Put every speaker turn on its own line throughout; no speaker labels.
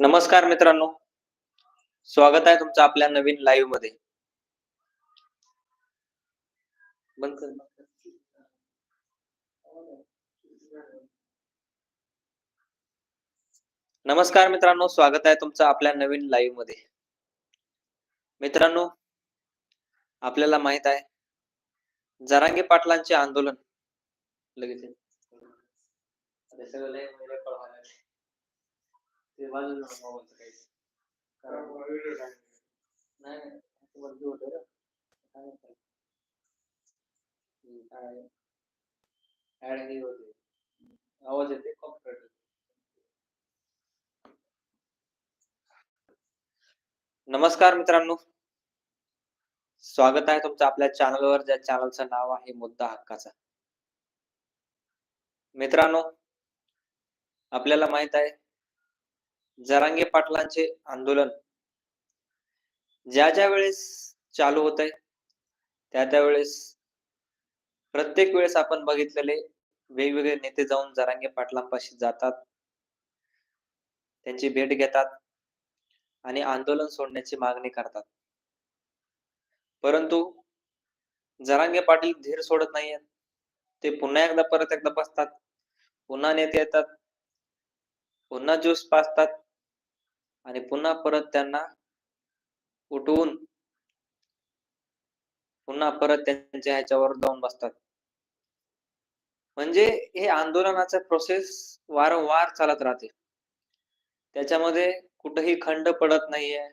नमस्कार मित्रांनो. स्वागत आहे तुमचं आपल्या नवीन लाईव्हमध्ये. नमस्कार मित्रांनो स्वागत आहे तुमचं आपल्या नवीन लाईव्हमध्ये. मित्रांनो आपल्याला माहीत आहे जरांगे पाटलांचे आंदोलन लगेच सगळं लय. ते बाजूला. कारण नाही होतं रे. काय म्हणतात? हम्म, काय? Add हे होते. आवाज येते. नमस्कार मित्रांनो स्वागत आहे तुमचं आपल्या चॅनलवर ज्या चॅनलचं नाव आहे मुद्दा हक्काचा मित्रांनो आपल्याला माहीत आहे. जरांगे पाटलांचे आंदोलन ज्या ज्या वेळेस चालू होत आहे त्या त्या वेळेस प्रत्येक वेळेस आपण बघितलेले वेगवेगळे नेते जाऊन जरांगे पाटलांपाशी जातात. त्यांची भेट घेतात आणि आंदोलन सोडण्याची मागणी करतात. परंतु जरांगे पाटील धीर सोडत नाहीयेत. ते पुन्हा एकदा परत एकदा बसतात. पुन्हा नेते येतात. पुन्हा ज्यूस पाजतात आणि पुन्हा परत त्यांना उठवून पुन्हा परत त्यांच्या ह्याच्यावर जाऊन बसतात. म्हणजे हे आंदोलनाचा प्रोसेस वारंवार चालत राहते. त्याच्यामध्ये कुठेही खंड पडत नाहीये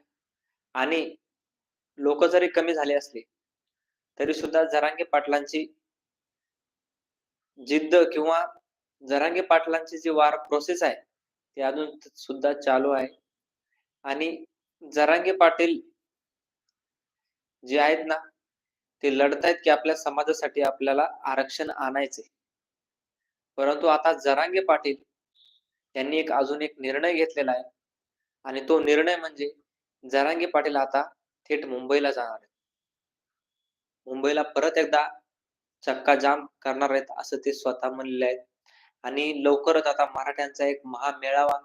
आणि लोक जरी कमी झाले असले तरी सुद्धा जरांगे पाटलांची जिद्द किंवा जरांगे पाटलांची जी वार प्रोसेस आहे ते अजून सुद्धा चालू आहे. आणि जरांगे पाटील जे आहेत ना ते लढतायत की आपल्या समाजासाठी आपल्याला आरक्षण आणायचे परंतु आता जरांगे पाटील यांनी एक अजून एक निर्णय घेतलेला आहे. आणि तो निर्णय म्हणजे जरांगे पाटील आता थेट मुंबईला जाणार आहेत. मुंबईला परत एकदा चक्का जाम करणार आहेत असं ते स्वतः म्हणलेले आहेत. आणि लवकरच आता मराठ्यांचा एक महामेळावा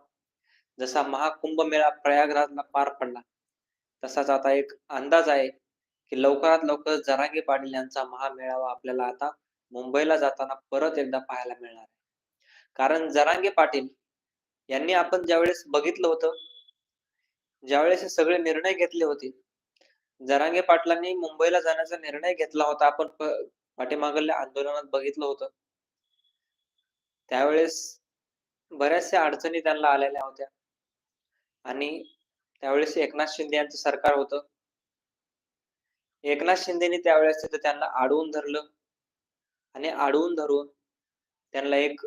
जसा महाकुंभ मेळा प्रयागराजला पार पडला तसाच आता एक अंदाज आहे की लवकरात लवकर जरांगे पाटील यांचा महामेळावा आपल्याला आता मुंबईला जाताना परत एकदा पाहायला मिळणार आहे. कारण जरांगे पाटील यांनी आपण ज्यावेळेस बघितलं होतं ज्यावेळेस हे सगळे निर्णय घेतले होते जरांगे पाटलांनी मुंबईला जाण्याचा निर्णय घेतला होता आपण पाठीमागल्या आंदोलनात बघितलं होतं. त्यावेळेस बऱ्याचशा अडचणी त्यांना आलेल्या होत्या. आणि त्यावेळेस एकनाथ शिंदे यांचं सरकार होतं. एकनाथ शिंदेनी त्यावेळेस तिथं त्यांना आडवून धरलं. आणि आडवून धरून त्यांना एक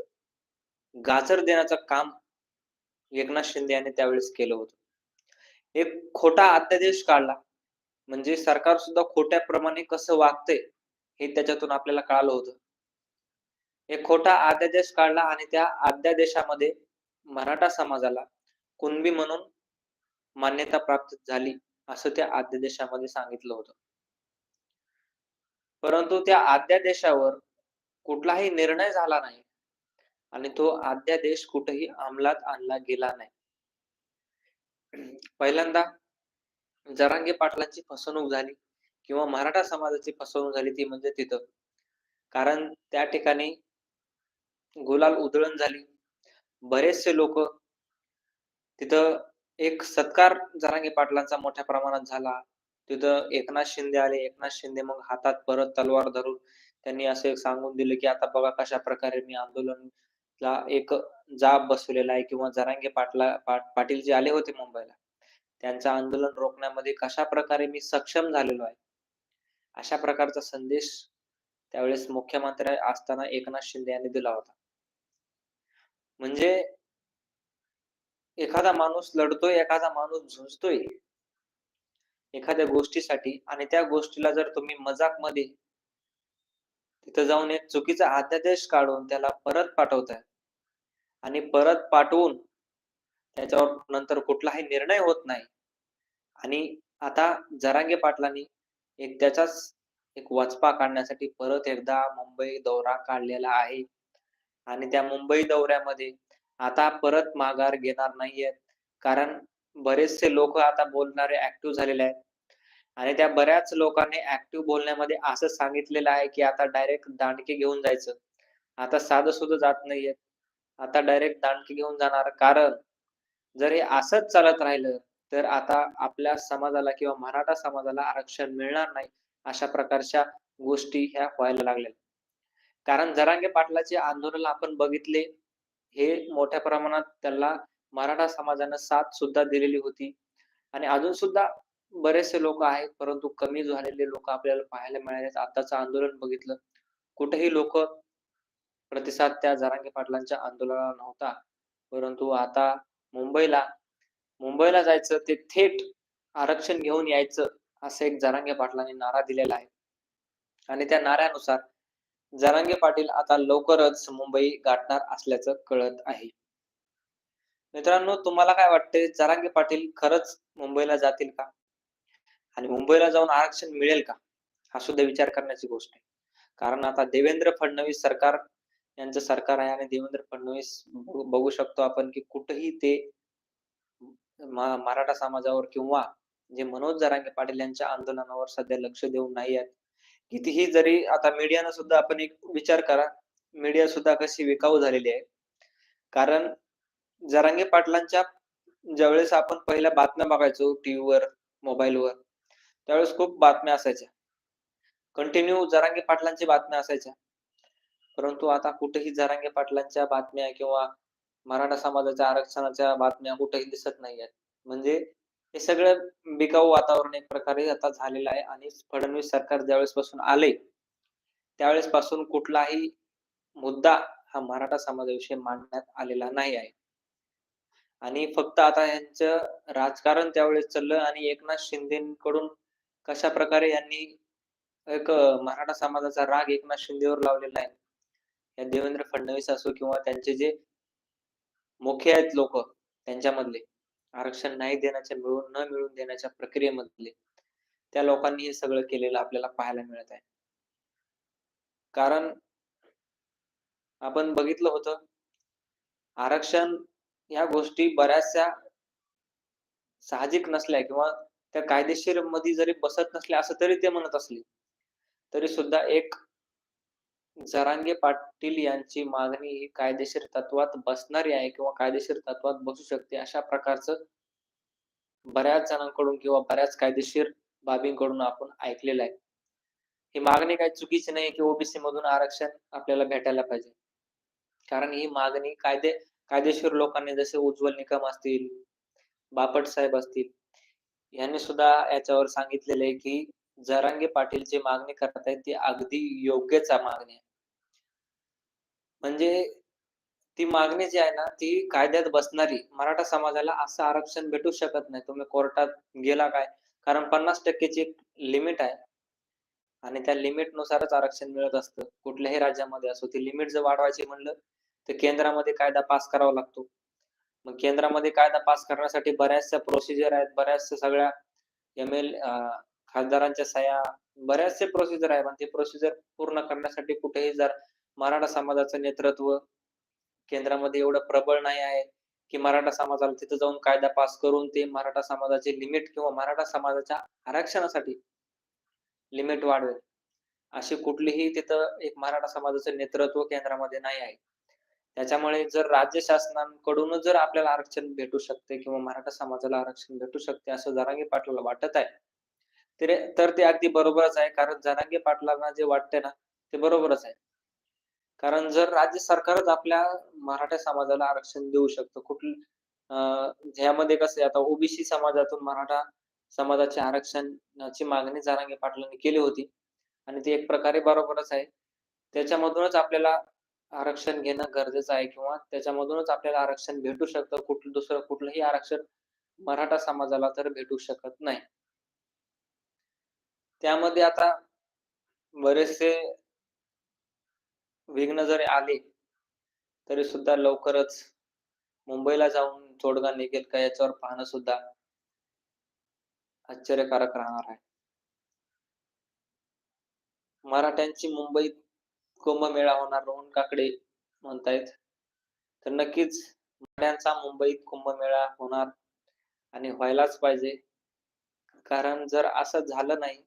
गाजर देण्याचं काम एकनाथ शिंदे यांनी त्यावेळेस केलं होतं. एक खोटा अध्यादेश काढला. म्हणजे सरकार सुद्धा खोट्याप्रमाणे कसं वागतंय हे त्याच्यातून आपल्याला कळालं होतं. एक खोटा अध्यादेश काढला आणि त्या अध्यादेशामध्ये मराठा समाजाला कुणबी म्हणून मान्यता प्राप्त झाली असं त्या अध्यादेशामध्ये सांगितलं होतं. परंतु त्या अध्यादेशावर कुठलाही निर्णय झाला नाही आणि तो अध्यादेश कुठेही अंमलात आणला गेला नाही. पहिल्यांदा जरांगे पाटलांची फसवणूक झाली किंवा मराठा समाजाची फसवणूक झाली ती म्हणजे तिथं. कारण त्या ठिकाणी गुलाल उधळण झाली. बरेचसे लोक तिथं एक सत्कार जरांगे पाटलांचा मोठ्या प्रमाणात झाला. तिथं एकनाथ शिंदे आले. एकनाथ शिंदे मग हातात परत तलवार धरून त्यांनी असं एक सांगून दिलं की आता बघा कशा प्रकारे मी आंदोलनला एक जाब बसवलेला आहे किंवा जरांगे पाटला पाट- पाटील जे आले होते मुंबईला त्यांचं आंदोलन रोखण्यामध्ये कशा प्रकारे मी सक्षम झालेलो आहे? अशा प्रकारचा संदेश त्यावेळेस मुख्यमंत्री असताना एकनाथ शिंदे यांनी दिला होता. म्हणजे एखादा माणूस लढतोय एखादा माणूस झुंजतोय एखाद्या गोष्टीसाठी आणि त्या गोष्टीला जर तुम्ही मजाकमध्ये तिथं जाऊन एक चुकीचा अध्यादेश काढून त्याला परत पाठवताय आणि परत पाठवून त्याच्यावर नंतर कुठलाही निर्णय होत नाही आणि आता जरांगे पाटलांनी एक त्याचाच एक वचपा काढण्यासाठी परत एकदा मुंबई दौरा काढलेला आहे. आणि त्या मुंबई दौऱ्यामध्ये आता परत माघार घेणार नाहीयेत कारण बरेचसे लोक आता बोलणारे ऍक्टिव्ह झालेले आहेत. आणि त्या बऱ्याच लोकांनी ऍक्टिव्ह बोलण्यामध्ये असं सांगितलेलं आहे की आता डायरेक्ट दांडके घेऊन जायचं. आता साधं सुद्धा जात नाहीये. आता डायरेक्ट दांडके घेऊन जाणार. कारण जर हे असंच चालत राहिलं तर आता आपल्या समाजाला किंवा मराठा समाजाला आरक्षण मिळणार नाही. अशा प्रकारच्या गोष्टी ह्या व्हायला लागल्या. कारण जरांगे पाटलाचे आंदोलन आपण बघितले हे मोठ्या प्रमाणात त्याला मराठा समाजानं साथ सुद्धा दिलेली होती. आणि अजून सुद्धा बरेचसे लोक आहेत परंतु कमी झालेले लोक आपल्याला पाहायला मिळाले आताचं आंदोलन बघितलं कुठेही लोक प्रतिसाद त्या जरांगे पाटलांच्या आंदोलनाला नव्हता. परंतु आता मुंबईला मुंबईला जायचं ते थेट आरक्षण घेऊन यायचं असं एक जरांगे पाटलांनी नारा दिलेला आहे. आणि त्या नाऱ्यानुसार जरांगे पाटील आता लवकरच मुंबई गाठणार असल्याचं कळत आहे. मित्रांनो तुम्हाला काय वाटते जरांगे पाटील खरंच मुंबईला जातील का? आणि मुंबईला जाऊन आरक्षण मिळेल का? हा सुद्धा विचार करण्याची गोष्ट आहे. कारण आता देवेंद्र फडणवीस सरकार यांचं सरकार आहे आणि देवेंद्र फडणवीस बघू शकतो आपण की कुठेही ते मराठा समाजावर किंवा जे मनोज जरांगे पाटील यांच्या आंदोलनावर सध्या लक्ष देऊन नाही आहेत. कितीही जरी आता मीडियानं सुद्धा आपण एक विचार करा मीडिया सुद्धा कशी विकाऊ झालेली आहे. कारण जरांगे पाटलांच्या ज्यावेळेस आपण पहिल्या बातम्या बघायचो टीव्हीवर मोबाईलवर त्यावेळेस खूप बातम्या असायच्या. कंटिन्यू जरांगे पाटलांची बातम्या असायच्या. परंतु आता कुठेही जरांगे पाटलांच्या बातम्या किंवा मराठा समाजाच्या आरक्षणाच्या बातम्या कुठेही दिसत नाही आहेत म्हणजे हे सगळं बिकाऊ वातावरण एक प्रकारे आता झालेलं आहे आणि फडणवीस सरकार ज्यावेळेस पासून आले त्यावेळेस पासून कुठलाही मुद्दा हा मराठा समाजाविषयी मांडण्यात आलेला नाही आहे. आणि फक्त आता यांचं राजकारण त्यावेळेस चाललं आणि एकनाथ शिंदेकडून कशा प्रकारे यांनी एक मराठा समाजाचा राग एकनाथ शिंदेवर लावलेला आहे या देवेंद्र फडणवीस असो किंवा त्यांचे जे मुख्य आहेत लोक त्यांच्यामधले आरक्षण नाही देण्याच्या मिळून न मिळून देण्याच्या प्रक्रियेमधले त्या लोकांनी हे सगळं केलेलं आपल्याला पाहायला मिळत आहे. कारण आपण बघितलं होतं आरक्षण या गोष्टी बऱ्याचशा साहजिक नसल्या किंवा त्या कायदेशीरमध्ये जरी बसत नसल्या असं तरी ते म्हणत असले तरी सुद्धा एक जरांगे पाटील यांची मागणी ही कायदेशीर तत्वात बसणारी आहे किंवा कायदेशीर तत्वात बसू शकते. अशा प्रकारचं बऱ्याच जणांकडून किंवा बऱ्याच कायदेशीर बाबींकडून आपण ऐकलेलं आहे. ही मागणी काही चुकीची नाही की ओबीसी मधून आरक्षण आपल्याला भेटायला पाहिजे. कारण ही मागणी कायदे कायदेशीर लोकांनी जसे उज्ज्वल निकम असतील बापट साहेब असतील यांनी सुद्धा याच्यावर सांगितलेले आहे की जरांगे पाटील जे मागणी करत आहेत ती अगदी योग्यच मागणी. आहे म्हणजे ती मागणी जी आहे ना ती कायद्यात बसणारी. मराठा समाजाला असं आरक्षण भेटू शकत नाही. तुम्ही कोर्टात गेला काय? कारण पन्नास टक्केची लिमिट आहे. आणि त्या लिमिट नुसारच आरक्षण मिळत असतं. कुठल्याही राज्यामध्ये असो ती लिमिट जर वाढवायची म्हणलं तर केंद्रामध्ये कायदा पास करावा लागतो. मग केंद्रामध्ये कायदा पास करण्यासाठी बऱ्याचशा प्रोसिजर आहेत. बऱ्याचशा सगळ्या एम एल खासदारांच्या सह्या बऱ्याचशे प्रोसिजर आहे पण ते प्रोसिजर पूर्ण करण्यासाठी कुठेही जर मराठा समाजाचं नेतृत्व केंद्रामध्ये एवढं प्रबळ नाही आहे की मराठा समाजाला तिथं जाऊन कायदा पास करून ते मराठा समाजाचे लिमिट किंवा मराठा समाजाच्या आरक्षणासाठी लिमिट वाढवेल. अशी कुठलीही तिथं एक मराठा समाजाचं नेतृत्व केंद्रामध्ये नाही आहे. त्याच्यामुळे जर राज्य शासनाकडूनच जर आपल्याला आरक्षण भेटू शकते किंवा मराठा समाजाला आरक्षण भेटू शकते असं जरांगी पाटलाला वाटत आहे. तर ते अगदी बरोबरच आहे. कारण जनांगे पाटलांना जे वाटते ना ते बरोबरच आहे. कारण जर राज्य सरकारच आपल्या मराठा समाजाला आरक्षण देऊ शकतं कुठलं ह्यामध्ये कसं आता ओबीसी समाजातून मराठा समाजाचे आरक्षणाची मागणी जनांगे पाटलांनी केली होती. आणि ते एक प्रकारे बरोबरच आहे. त्याच्यामधूनच आपल्याला आरक्षण घेणं गरजेचं आहे किंवा त्याच्यामधूनच आपल्याला आरक्षण भेटू शकतं. कुठलं दुसरं कुठलंही आरक्षण मराठा समाजाला तर भेटू शकत नाही. त्यामध्ये आता बरेचसे विघ्न जरी आले तरी सुद्धा लवकरच मुंबईला जाऊन तोडगा निघेल का याच्यावर पाहणं सुद्धा आश्चर्यकारक राहणार आहे. मराठ्यांची मुंबईत कुंभमेळा होणार रोहन काकडे म्हणतायत. तर नक्कीच मराठ्यांचा मुंबईत कुंभमेळा होणार आणि व्हायलाच पाहिजे. कारण जर असं झालं नाही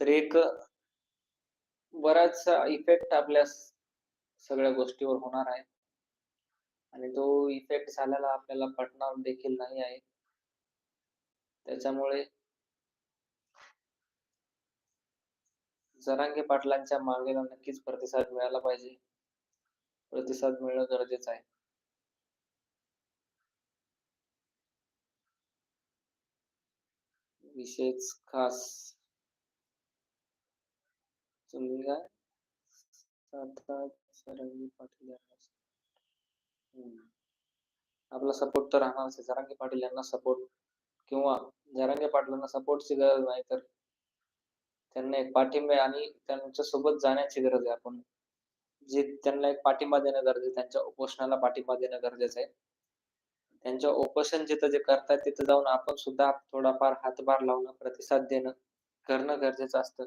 तर एक बराचसा इफेक्ट आपल्या सगळ्या गोष्टीवर होणार आहे. आणि तो इफेक्ट झालेला आपल्याला पटणार देखील नाही आहे. त्याच्यामुळे जरांगे पाटलांच्या मागणीला नक्कीच प्रतिसाद मिळाला पाहिजे. प्रतिसाद मिळणं गरजेचं आहे. विशेष खास तुम्ही पाटील आपला सपोर्ट तर राहणारच आहे. जरांगे पाटील यांना सपोर्ट किंवा जरांगे पाटलांना सपोर्टची गरज नाही तर त्यांना एक पाठिंबा आणि त्यांच्यासोबत जाण्याची गरज आहे. आपण जे त्यांना एक पाठिंबा देणं गरजेचं आहे त्यांच्या उपोषणाला पाठिंबा देणं गरजेचं आहे. त्यांच्या उपोषण जिथं जे करतात तिथं जाऊन आपण सुद्धा थोडाफार हातभार लावणं प्रतिसाद देणं करणं गरजेचं असतं.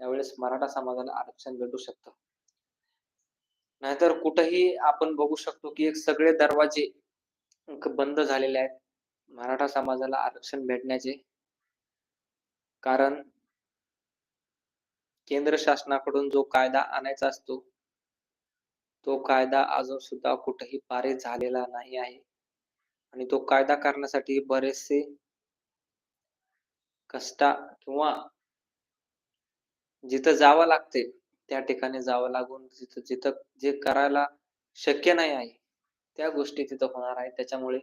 त्यावेळेस मराठा समाजाला आरक्षण भेटू शकतं. नाहीतर कुठंही आपण बघू शकतो की एक सगळे दरवाजे बंद झालेले आहेत. मराठा समाजाला आरक्षण भेटण्याचे कारण केंद्र शासनाकडून जो कायदा आणायचा असतो तो कायदा अजून सुद्धा कुठेही पारित झालेला नाही आहे. आणि तो कायदा करण्यासाठी बरेचसे कष्टा किंवा जिथं जावं लागते त्या ठिकाणी जावं लागून जिथं जिथं जे करायला शक्य नाही आहे त्या गोष्टी तिथं होणार आहे. त्याच्यामुळे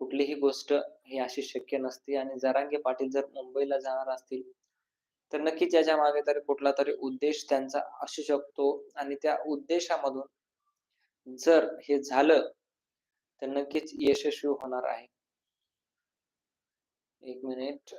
कुठलीही गोष्ट ही अशी शक्य नसते. आणि जरांगे पाटील जर मुंबईला जाणार असतील तर नक्कीच याच्या मागे तरी कुठला तरी उद्देश त्यांचा असू शकतो. आणि त्या उद्देशामधून जर हे झालं तर नक्कीच यशस्वी होणार आहे. एक मिनिट.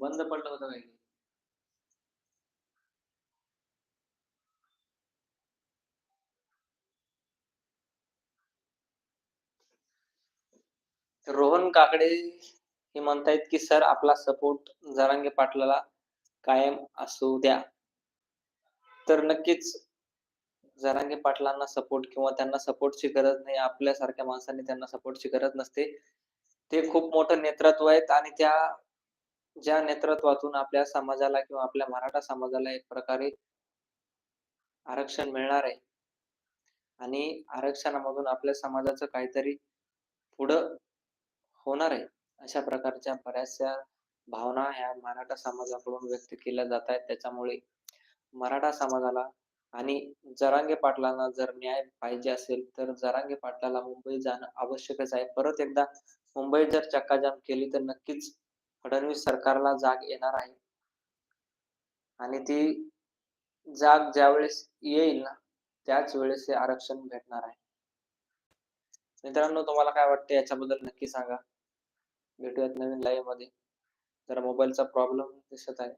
बंद पडलं होतं काही. रोहन काकडे हे म्हणतायत की सर आपला सपोर्ट जरांगे पाटलाला कायम असू द्या. तर नक्कीच जरांगे पाटलांना सपोर्ट किंवा त्यांना सपोर्टची गरज नाही आपल्यासारख्या माणसांनी त्यांना सपोर्टची गरज नसते. ते खूप मोठं नेतृत्व आहेत आणि त्या ज्या नेतृत्वातून आपल्या समाजाला किंवा आपल्या मराठा समाजाला एक प्रकारे आरक्षण मिळणार आहे. आणि आरक्षणामधून आपल्या समाजाचं काहीतरी पुढं होणार आहे अशा प्रकारच्या बऱ्याचशा भावना ह्या मराठा समाजाकडून व्यक्त केल्या जात आहेत. त्याच्यामुळे मराठा समाजाला आणि जरांगे पाटलांना जर न्याय पाहिजे असेल तर जरांगे पाटलाला मुंबई जाणं आवश्यकच आहे. परत एकदा मुंबई जर चक्काजाम केली तर नक्कीच फडणवीस सरकारला जाग येणार आहे. आणि ती जाग ज्यावेळेस येईल ना त्याच वेळेस हे आरक्षण भेटणार आहे. मित्रांनो तुम्हाला काय वाटतं याच्याबद्दल नक्की सांगा. भेटूयात नवीन लाईव्हमध्ये. जरा मोबाईलचा प्रॉब्लेम दिसत आहे.